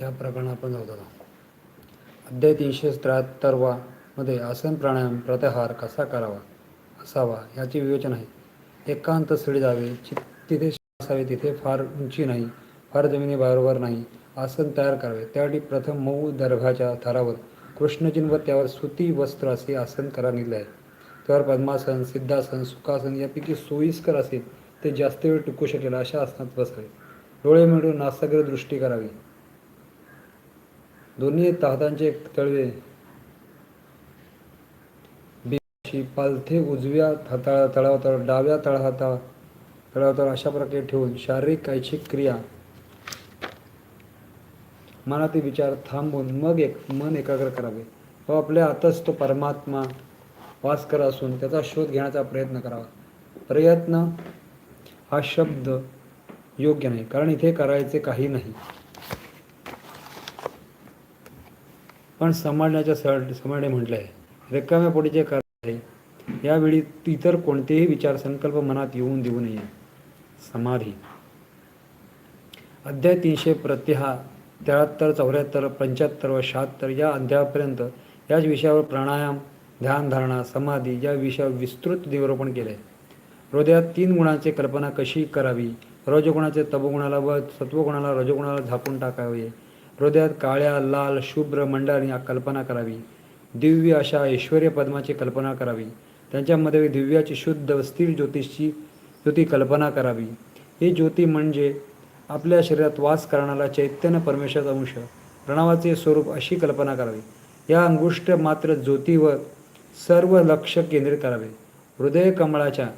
या प्रकरणात आपण जाऊ दादा अध्याय तीनशे त्र्याहत्तरवा मध्ये आसन प्राणायाम प्रत्याहार कसा करावा असावा याचे विवेचन आहे. एकांत स्थळी जावे चि तिथे असावे तिथे फार उंची नाही फार जमिनी बरोबर नाही आसन तयार करावे. त्यासाठी प्रथम मऊ दर्भाच्या थरावर कृष्णचिन्ह व त्यावर सुती वस्त्र असे आसन करानिले आहे. त्यावर पद्मासन सिद्धासन सुखासन यापैकी सोयीस्कर असेल ते जास्त वेळ टिकू शकेल अशा आसनात बसावे. डोळे मिळून नासाग्र दृष्टी करावी. दोन्ही हातांचे तळवे. पालथे उजव्या हाता तळावर डाव्या तळहाता तळावर अशा प्रकारे ठेवून शारीरिक ऐच्छिक क्रिया. मनातील विचार थांबून मग एक मन एकाग्र करावे. व आपल्या आतच तो परमात्मा वास करत असून त्याचा शोध घेण्याचा प्रयत्न करावा. प्रयत्न हा शब्द योग्य नाही कारण इथे करायचे काही नाही. पण समाजण्याच्या सळ समाने म्हटलं आहे रिकाम्या पोटीचे कार्य आहे. यावेळी इतर कोणतेही विचार संकल्प मनात येऊन देऊ नये. समाधी. अध्याय तीनशे प्रत्यहा त्र्याहत्तर चौऱ्याहत्तर पंच्याहत्तर व शहात्तर या अध्यायापर्यंत याच विषयावर प्राणायाम ध्यानधारणा समाधी या विषयावर विस्तृत निरूपण केले आहे हृदयात तीन गुणांची कल्पना कशी करावी? रजगुणाचे तपगुणाला व सत्वगुणाला रजगुणाला झाकून टाकावे. हृदयात काळ्या लाल शुभ्र मंडळाने कल्पना करावी. दिव्य अशा ऐश्वर्य पद्माची कल्पना करावी. त्यांच्यामध्ये दिव्याची शुद्ध स्थिर ज्योतिषची ज्योती कल्पना करावी. ही ज्योती म्हणजे आपल्या शरीरात वास करणारा चैतन्य परमेश्वराचा अंश. प्रणवाचे स्वरूप अशी कल्पना करावी. या अंगुष्ट मात्र ज्योतीवर सर्व लक्ष केंद्रित करावे. हृदय कमळाच्या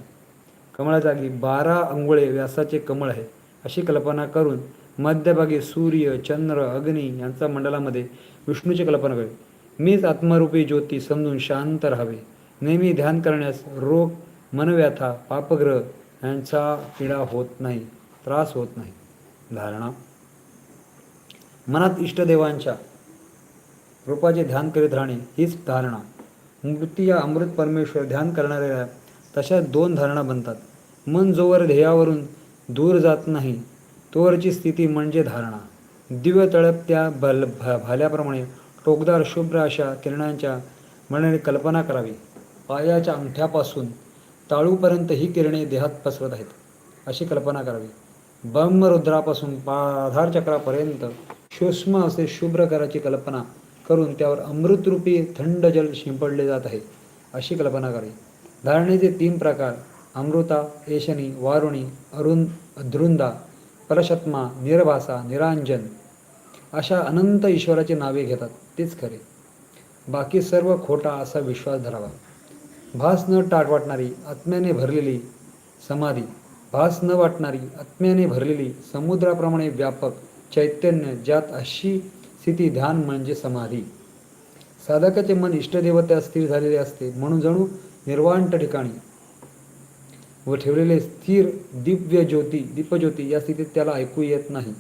कमळा जागी बारा अंघोळे व्यासाचे कमळ आहे अशी कल्पना करून मध्यभागी सूर्य चंद्र अग्नी यांचा मंडलामध्ये विष्णूची कल्पना करावी मीच आत्मरूपी ज्योती समजून शांत राहावे. नेहमी ध्यान करण्यास रोग मनव्याथा पापग्रह यांचा पीडा होत नाही त्रास होत नाही. धारणा? मनात इष्टदेवांच्या रूपाचे ध्यान करीत राहणे हीच धारणा. मृत्यू या अमृत परमेश्वर ध्यान करणाऱ्या तशा दोन धारणा बनतात. मन जोवर ध्येयावरून दूर जात नाही तोवरची स्थिती म्हणजे धारणा. दिव्य तळपत्या भल भ भाल्याप्रमाणे टोकदार शुभ्र अशा किरणांच्या मनाने कल्पना करावी. पायाच्या अंगठ्यापासून ताळूपर्यंत ही किरणे देहात पसरत आहेत अशी कल्पना करावी. ब्रह्मरुद्रापासून पाधार चक्रापर्यंत सूक्ष्म असे शुभ्र कराची कल्पना करून त्यावर अमृतरूपी थंड जल शिंपडले जात आहे अशी कल्पना करावी. धारणेचे तीन प्रकार अमृता येशनी वारुणी अरुण धृंदा परशत्मा निरभासा निरांजन अशा अनंत ईश्वराची नावे घेतात तेच खरे. बाकी सर्व खोटा असा विश्वास धरावा. भास न टाट वाटणारी आत्म्याने भरलेली समाधी भास न वाटणारी आत्म्याने भरलेली समुद्राप्रमाणे व्यापक चैतन्य ज्यात अशी स्थिती ध्यान म्हणजे समाधी. साधकाचे मन इष्टदेवता स्थिर झालेले असते म्हणून जणू निर्वांत ठिकाणी व ठेवलेले स्थिर दिव्य ज्योती दीपज्योती या स्थितीत त्याला ऐकू येत नाही.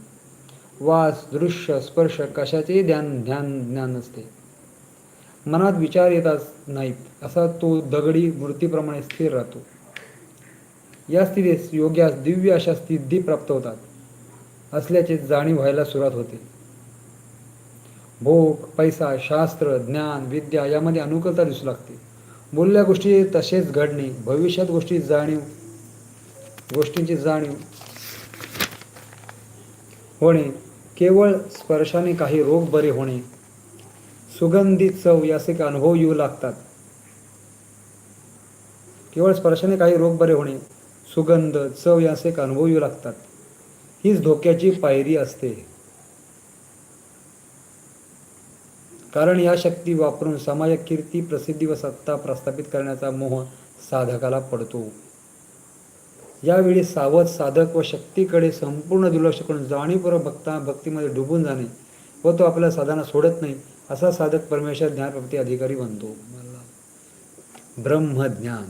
वास दृश्य स्पर्श कशाचेही ध्यान ध्यान ज्ञान नसते. मनात विचार येतात नाहीत असा तो दगडी मूर्तीप्रमाणे स्थिर राहतो. या स्थितीत योग्यास दिव्य अशा स्थिती प्राप्त होतात असल्याचे जाणीव व्हायला सुरुवात होते. भोग पैसा शास्त्र ज्ञान विद्या यामध्ये अनुकूलता दिसू लागते. बोलल्या गोष्टी तसेच घडणे भविष्यात गोष्टी जाणीव गोष्टींची जाणीव होणे केवळ स्पर्शाने काही रोग बरे होणे सुगंधित चव याचे अनुभव येऊ लागतात. केवळ स्पर्शाने काही रोग बरे होणे सुगंध चव याचे अनुभव येऊ लागतात. हीच धोक्याची पायरी असते. कारण या शक्ती वापरून समाजात कीर्ती प्रसिद्धी व सत्ता प्रस्थापित करण्याचा मोह साधकाला पडतो. यावेळी सावध साधक व शक्तीकडे संपूर्ण दुर्लक्ष करून जाणीवपूर्वक भक्ता भक्तीमध्ये डुबून जाणे व तो आपल्या साधना सोडत नाही असा साधक परमेश्वर ज्ञानप्राप्ती अधिकारी बनतो. मला ब्रह्मज्ञान.